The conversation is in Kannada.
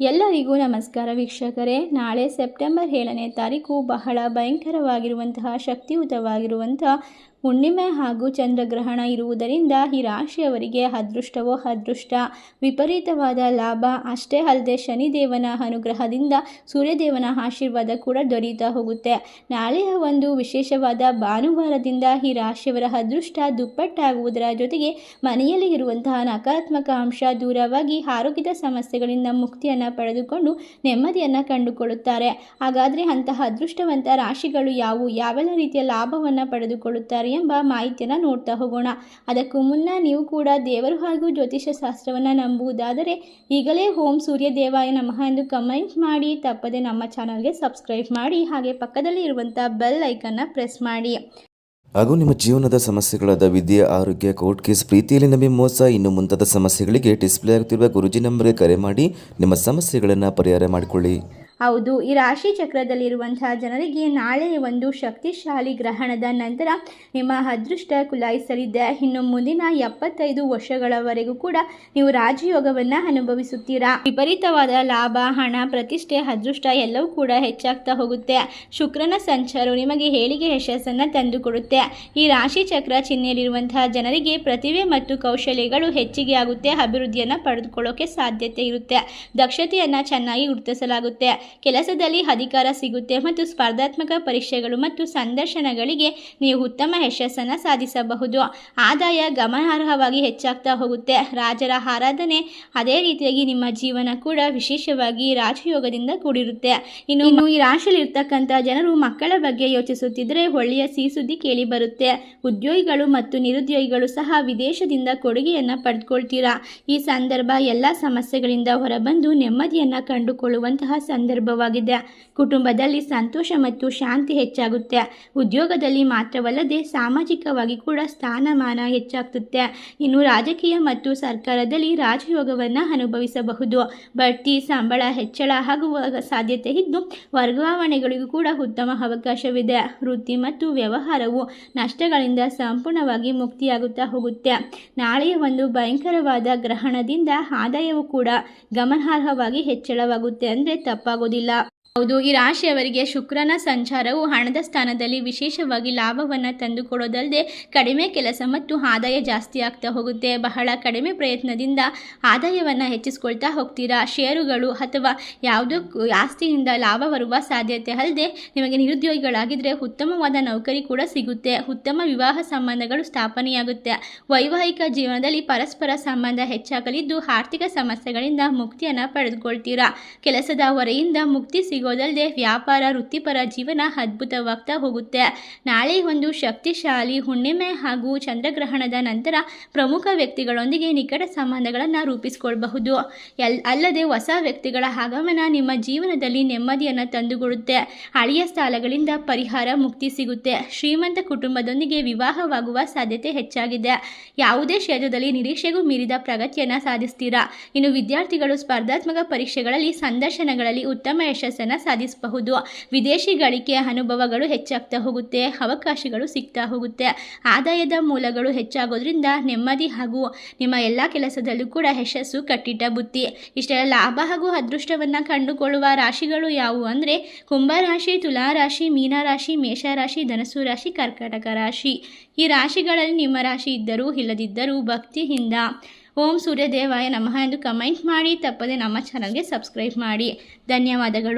ಎಲ್ಲರಿಗೂ ನಮಸ್ಕಾರ ವೀಕ್ಷಕರೇ. ನಾಳೆ ಸೆಪ್ಟೆಂಬರ್ ಏಳನೇ ತಾರೀಕು ಬಹಳ ಭಯಂಕರವಾಗಿರುವಂತಹ ಶಕ್ತಿಯುತವಾಗಿರುವಂತಹ ಹುಣ್ಣಿಮೆ ಹಾಗೂ ಚಂದ್ರಗ್ರಹಣ ಇರುವುದರಿಂದ ಈ ರಾಶಿಯವರಿಗೆ ಅದೃಷ್ಟವೋ ಅದೃಷ್ಟ, ವಿಪರೀತವಾದ ಲಾಭ, ಅಷ್ಟೇ ಅಲ್ಲದೆ ಶನಿದೇವನ ಅನುಗ್ರಹದಿಂದ ಸೂರ್ಯದೇವನ ಆಶೀರ್ವಾದ ಕೂಡ ದೊರೆಯುತ್ತಾ ಹೋಗುತ್ತೆ. ನಾಳೆಯ ಒಂದು ವಿಶೇಷವಾದ ಭಾನುವಾರದಿಂದ ಈ ರಾಶಿಯವರ ಅದೃಷ್ಟ ದುಪ್ಪಟ್ಟಾಗುವುದರ ಜೊತೆಗೆ ಮನೆಯಲ್ಲಿ ಇರುವಂತಹ ನಕಾರಾತ್ಮಕ ಅಂಶ ದೂರವಾಗಿ ಆರೋಗ್ಯದ ಸಮಸ್ಯೆಗಳಿಂದ ಮುಕ್ತಿಯನ್ನು ಪಡೆದುಕೊಂಡು ನೆಮ್ಮದಿಯನ್ನು ಕಂಡುಕೊಳ್ಳುತ್ತಾರೆ. ಹಾಗಾದರೆ ಅಂತಹ ಅದೃಷ್ಟವಂತ ರಾಶಿಗಳು ಯಾವುವು? ಯಾವೆಲ್ಲ ರೀತಿಯ ಲಾಭವನ್ನು ಪಡೆದುಕೊಳ್ಳುತ್ತಾರೆ? ಎಂಬ ಮಾಹಿತಿಯನ್ನು ನೋಡ್ತಾ ಹೋಗೋಣ. ಅದಕ್ಕೂ ಮುನ್ನ ನೀವು ಕೂಡ ದೇವರು ಹಾಗೂ ಜ್ಯೋತಿಷ್ಯ ಶಾಸ್ತ್ರವನ್ನು ನಂಬುವುದಾದರೆ ಈಗಲೇ ಓಂ ಸೂರ್ಯ ದೇವಾಯ ನಮಃ ಎಂದು ಕಮೆಂಟ್ ಮಾಡಿ, ತಪ್ಪದೆ ನಮ್ಮ ಚಾನಲ್ಗೆ ಸಬ್ಸ್ಕ್ರೈಬ್ ಮಾಡಿ, ಹಾಗೆ ಪಕ್ಕದಲ್ಲಿ ಇರುವಂತಹ ಬೆಲ್ ಐಕನ್ನ ಪ್ರೆಸ್ ಮಾಡಿ. ಹಾಗೂ ನಿಮ್ಮ ಜೀವನದ ಸಮಸ್ಯೆಗಳಾದ ವಿದ್ಯೆ, ಆರೋಗ್ಯ, ಕೋರ್ಟ್ ಕೇಸ್, ಪ್ರೀತಿಯಲ್ಲಿ ನಮಗೆ ಮೋಸ, ಇನ್ನು ಮುಂತಾದ ಸಮಸ್ಯೆಗಳಿಗೆ ಡಿಸ್ಪ್ಲೇ ಆಗುತ್ತಿರುವ ಗುರುಜಿ ನಂಬರ್ಗೆ ಕರೆ ಮಾಡಿ ನಿಮ್ಮ ಸಮಸ್ಯೆಗಳನ್ನು ಪರಿಹಾರ ಮಾಡಿಕೊಳ್ಳಿ. ಹೌದು, ಈ ರಾಶಿ ಚಕ್ರದಲ್ಲಿರುವಂತಹ ಜನರಿಗೆ ನಾಳೆ ಒಂದು ಶಕ್ತಿಶಾಲಿ ಗ್ರಹಣದ ನಂತರ ನಿಮ್ಮ ಅದೃಷ್ಟ ಕುಲಾಯಿಸಲಿದೆ. ಇನ್ನು ಮುಂದಿನ ಎಪ್ಪತ್ತೈದು ವರ್ಷಗಳವರೆಗೂ ಕೂಡ ನೀವು ರಾಜಯೋಗವನ್ನು ಅನುಭವಿಸುತ್ತೀರಾ? ವಿಪರೀತವಾದ ಲಾಭ, ಹಣ, ಪ್ರತಿಷ್ಠೆ, ಅದೃಷ್ಟ ಎಲ್ಲವೂ ಕೂಡ ಹೆಚ್ಚಾಗ್ತಾ ಹೋಗುತ್ತೆ. ಶುಕ್ರನ ಸಂಚಾರವು ನಿಮಗೆ ಹೇಳಿಗೆ ಯಶಸ್ಸನ್ನು ತಂದುಕೊಡುತ್ತೆ. ಈ ರಾಶಿ ಚಕ್ರ ಚಿಹ್ನೆಯಲ್ಲಿರುವಂತಹ ಜನರಿಗೆ ಪ್ರತಿಭೆ ಮತ್ತು ಕೌಶಲ್ಯಗಳು ಹೆಚ್ಚಿಗೆ ಆಗುತ್ತೆ. ಅಭಿವೃದ್ಧಿಯನ್ನು ಪಡೆದುಕೊಳ್ಳೋಕೆ ಸಾಧ್ಯತೆ ಇರುತ್ತೆ. ದಕ್ಷತೆಯನ್ನು ಚೆನ್ನಾಗಿ ಗುರುತಿಸಲಾಗುತ್ತೆ. ಕೆಲಸದಲ್ಲಿ ಅಧಿಕಾರ ಸಿಗುತ್ತೆ ಮತ್ತು ಸ್ಪರ್ಧಾತ್ಮಕ ಪರೀಕ್ಷೆಗಳು ಮತ್ತು ಸಂದರ್ಶನಗಳಿಗೆ ನೀವು ಉತ್ತಮ ಯಶಸ್ಸನ್ನು ಸಾಧಿಸಬಹುದು. ಆದಾಯ ಗಮನಾರ್ಹವಾಗಿ ಹೆಚ್ಚಾಗ್ತಾ ಹೋಗುತ್ತೆ. ರಾಜರ ಆರಾಧನೆ ಅದೇ ರೀತಿಯಾಗಿ ನಿಮ್ಮ ಜೀವನ ಕೂಡ ವಿಶೇಷವಾಗಿ ರಾಜಯೋಗದಿಂದ ಕೂಡಿರುತ್ತೆ. ಇನ್ನು ಇನ್ನು ಈ ರಾಶಿಯಲ್ಲಿ ಇರ್ತಕ್ಕಂಥ ಜನರು ಮಕ್ಕಳ ಬಗ್ಗೆ ಯೋಚಿಸುತ್ತಿದ್ದರೆ ಒಳ್ಳೆಯ ಸಿಹಿ ಸುದ್ದಿ ಕೇಳಿ ಬರುತ್ತೆ. ಉದ್ಯೋಗಿಗಳು ಮತ್ತು ನಿರುದ್ಯೋಗಿಗಳು ಸಹ ವಿದೇಶದಿಂದ ಕೊಡುಗೆಯನ್ನು ಪಡೆದುಕೊಳ್ತೀರಾ ಈ ಸಂದರ್ಭ ಎಲ್ಲ ಸಮಸ್ಯೆಗಳಿಂದ ಹೊರಬಂದು ನೆಮ್ಮದಿಯನ್ನು ಕಂಡುಕೊಳ್ಳುವಂತಹ ಸಂದರ್ಭವಾಗಿದೆ. ಕುಟುಂಬದಲ್ಲಿ ಸಂತೋಷ ಮತ್ತು ಶಾಂತಿ ಹೆಚ್ಚಾಗುತ್ತೆ. ಉದ್ಯೋಗದಲ್ಲಿ ಮಾತ್ರವಲ್ಲದೆ ಸಾಮಾಜಿಕವಾಗಿ ಕೂಡ ಸ್ಥಾನಮಾನ ಹೆಚ್ಚಾಗ್ತುತ್ತೆ. ಇನ್ನು ರಾಜಕೀಯ ಮತ್ತು ಸರ್ಕಾರದಲ್ಲಿ ರಾಜಯೋಗವನ್ನು ಅನುಭವಿಸಬಹುದು. ಬಡ್ತಿ, ಸಂಬಳ, ಹೆಚ್ಚಳ ಆಗುವ ಸಾಧ್ಯತೆ ಇದ್ದು ವರ್ಗಾವಣೆಗಳಿಗೂ ಕೂಡ ಉತ್ತಮ ಅವಕಾಶವಿದೆ. ವೃತ್ತಿ ಮತ್ತು ವ್ಯವಹಾರವು ನಷ್ಟಗಳಿಂದ ಸಂಪೂರ್ಣವಾಗಿ ಮುಕ್ತಿಯಾಗುತ್ತಾ ಹೋಗುತ್ತೆ. ನಾಳೆಯ ಒಂದು ಭಯಂಕರವಾದ ಗ್ರಹಣದಿಂದ ಆದಾಯವು ಕೂಡ ಗಮನಾರ್ಹವಾಗಿ ಹೆಚ್ಚಳವಾಗುತ್ತೆ. ಅಂದರೆ ತಪ್ಪಾಗೋದಿಲ್ಲ ಹೌದು, ಈ ರಾಶಿಯವರಿಗೆ ಶುಕ್ರನ ಸಂಚಾರವು ಹಣದ ಸ್ಥಾನದಲ್ಲಿ ವಿಶೇಷವಾಗಿ ಲಾಭವನ್ನು ತಂದುಕೊಡೋದಲ್ಲದೆ ಕಡಿಮೆ ಕೆಲಸ ಮತ್ತು ಆದಾಯ ಜಾಸ್ತಿ ಆಗ್ತಾ ಹೋಗುತ್ತೆ. ಬಹಳ ಕಡಿಮೆ ಪ್ರಯತ್ನದಿಂದ ಆದಾಯವನ್ನು ಹೆಚ್ಚಿಸ್ಕೊಳ್ತಾ ಹೋಗ್ತೀರಾ? ಷೇರುಗಳು ಅಥವಾ ಯಾವುದೋ ಆಸ್ತಿಯಿಂದ ಲಾಭ ಬರುವ ಸಾಧ್ಯತೆ ಅಲ್ಲದೆ ನಿಮಗೆ ನಿರುದ್ಯೋಗಿಗಳಾಗಿದ್ದರೆ ಉತ್ತಮವಾದ ನೌಕರಿ ಕೂಡ ಸಿಗುತ್ತೆ. ಉತ್ತಮ ವಿವಾಹ ಸಂಬಂಧಗಳು ಸ್ಥಾಪನೆಯಾಗುತ್ತೆ. ವೈವಾಹಿಕ ಜೀವನದಲ್ಲಿ ಪರಸ್ಪರ ಸಂಬಂಧ ಹೆಚ್ಚಾಗಲಿದ್ದು ಆರ್ಥಿಕ ಸಮಸ್ಯೆಗಳಿಂದ ಮುಕ್ತಿಯನ್ನು ಪಡೆದುಕೊಳ್ತೀರಾ? ಕೆಲಸದ ಹೊರೆಯಿಂದ ಮುಕ್ತಿ ಸಿಗೋದಲ್ಲದೆ ವ್ಯಾಪಾರ ವೃತ್ತಿಪರ ಜೀವನ ಅದ್ಭುತವಾಗ್ತಾ ಹೋಗುತ್ತೆ. ನಾಳೆ ಒಂದು ಶಕ್ತಿಶಾಲಿ ಹುಣ್ಣಿಮೆ ಹಾಗೂ ಚಂದ್ರಗ್ರಹಣದ ನಂತರ ಪ್ರಮುಖ ವ್ಯಕ್ತಿಗಳೊಂದಿಗೆ ನಿಕಟ ಸಂಬಂಧಗಳನ್ನು ರೂಪಿಸಿಕೊಳ್ಳಬಹುದು ಎಲ್, ಅಲ್ಲದೆ ಹೊಸ ವ್ಯಕ್ತಿಗಳ ಆಗಮನ ನಿಮ್ಮ ಜೀವನದಲ್ಲಿ ನೆಮ್ಮದಿಯನ್ನು ತಂದುಕೊಡುತ್ತೆ. ಹಳೆಯ ಸ್ಥಾನಗಳಿಂದ ಪರಿಹಾರ ಮುಕ್ತಿ ಸಿಗುತ್ತೆ. ಶ್ರೀಮಂತ ಕುಟುಂಬದೊಂದಿಗೆ ವಿವಾಹವಾಗುವ ಸಾಧ್ಯತೆ ಹೆಚ್ಚಾಗಿದೆ. ಯಾವುದೇ ಕ್ಷೇತ್ರದಲ್ಲಿ ನಿರೀಕ್ಷೆಗೂ ಮೀರಿದ ಪ್ರಗತಿಯನ್ನು ಸಾಧಿಸ್ತೀರಾ? ಇನ್ನು ವಿದ್ಯಾರ್ಥಿಗಳು ಸ್ಪರ್ಧಾತ್ಮಕ ಪರೀಕ್ಷೆಗಳಲ್ಲಿ, ಸಂದರ್ಶನಗಳಲ್ಲಿ ಉತ್ತಮ ಯಶಸ್ಸನ್ನು ಸಾಧಿಸಬಹುದು. ವಿದೇಶಿ ಗಳಿಕೆ ಅನುಭವಗಳು ಹೆಚ್ಚಾಗ್ತಾ ಹೋಗುತ್ತೆ, ಅವಕಾಶಗಳು ಸಿಗ್ತಾ ಹೋಗುತ್ತೆ. ಆದಾಯದ ಮೂಲಗಳು ಹೆಚ್ಚಾಗೋದ್ರಿಂದ ನೆಮ್ಮದಿ ಹಾಗೂ ನಿಮ್ಮ ಎಲ್ಲ ಕೆಲಸದಲ್ಲೂ ಕೂಡ ಯಶಸ್ಸು ಕಟ್ಟಿಟ್ಟ ಬುತ್ತಿ ಇಷ್ಟೆಲ್ಲ ಲಾಭ ಹಾಗೂ ಅದೃಷ್ಟವನ್ನು ಕಂಡುಕೊಳ್ಳುವ ರಾಶಿಗಳು ಯಾವುವು ಅಂದರೆ ಕುಂಭರಾಶಿ ತುಲಾರಾಶಿ ಮೀನರಾಶಿ ಮೇಷರಾಶಿ ಧನಸು ರಾಶಿ, ಕರ್ಕಾಟಕ ರಾಶಿ. ಈ ರಾಶಿಗಳಲ್ಲಿ ನಿಮ್ಮ ರಾಶಿ ಇದ್ದರೂ ಇಲ್ಲದಿದ್ದರೂ ಭಕ್ತಿಯಿಂದ. ಓಂ ಸೂರ್ಯದೇವಾಯ ನಮಃ ಎಂದು ಕಮೆಂಟ್ ಮಾಡಿ, ತಪ್ಪದೆ ನಮ್ಮ ಚಾನಲ್ಗೆ ಸಬ್ಸ್ಕ್ರೈಬ್ ಮಾಡಿ. ಧನ್ಯವಾದಗಳು.